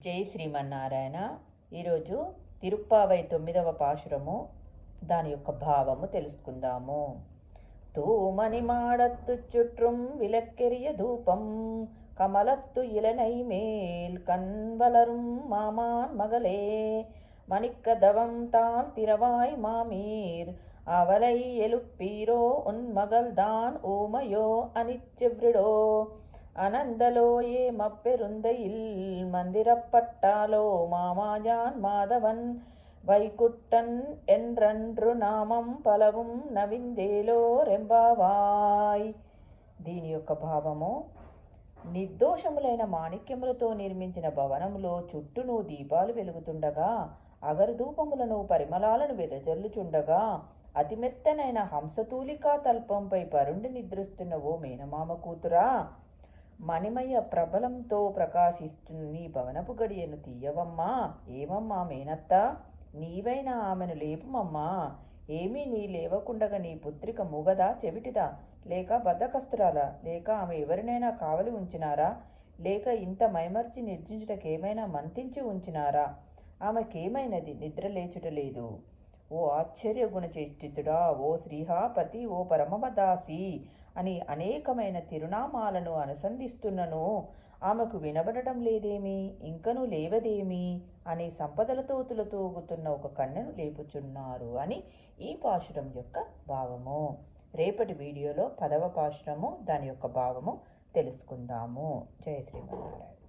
జై శ్రీమన్నారాయణ ఈరోజు తిరుప్పావై తొమ్మిదవ పాశురము దాని యొక్క భావము తెలుసుకుందాము தூமணி மாடத்து சுற்றும் விளக்கெரிய தூபம் கமலத்து இளனை மேல் கண் வளரும் மாமான் மகளே மணிக்கதவம் தாள் திரவாய் மாமீர் அவளை எழுப்பீரோ உன் மகள்தான் ஊமையோ அனிச்செவ்ரிடோ அனந்தலோ ஏ மப்பெருந்தையில் மந்திரப்பட்டாலோ மாமாஜான் மாதவன் వైకుట్టన్ ఎండ్రండ్రు నామం పలవం నవిందేలో రెంబావాయ్ దీని యొక్క భావము నిర్దోషములైన మాణిక్యములతో నిర్మించిన భవనములో చుట్టూను దీపాలు వెలుగుతుండగా అగరధూపములను పరిమళాలను వెదజల్లుచుండగా అతి మెత్తనైన హంసతూలికా తల్పంపై పరుండి నిద్రిస్తున్న ఓ మేనమామ కూతురా మణిమయ ప్రబలంతో ప్రకాశిస్తున్న నీ భవనపు గడియను తీయవమ్మా. ఏమమ్మా మేనత్త? నీవైనా ఆమెను లేపుమమ్మా. ఏమీ నీ లేవకుండగా నీ పుత్రిక మూగదా? చెవిటిదా? లేక బద్దకస్తురాలా లేక ఆమె ఎవరినైనా కావలి ఉంచినారా? లేక ఇంత మైమర్చి నిర్జించుటకేమైనా మంతించి ఉంచినారా? ఆమెకేమైనది? నిద్ర లేచుట లేదు. ఓ ఆశ్చర్య గుణచేష్టితుడా ఓ శ్రీహాపతి ఓ పరమపదాసి అని అనేకమైన తిరునామాలను అనుసంధిస్తున్నను. ఆమెకు వినబడటం లేదేమి? ఇంకను లేవదేమి? అని సంపదలతో తులతూగుతున్న ఒక కన్నెను లేపుచున్నారు అని ఈ పాశురం యొక్క భావము. రేపటి వీడియోలో పదవ పాశురము దాని యొక్క భావము తెలుసుకుందాము. జయ శ్రీమన్నారాయణ.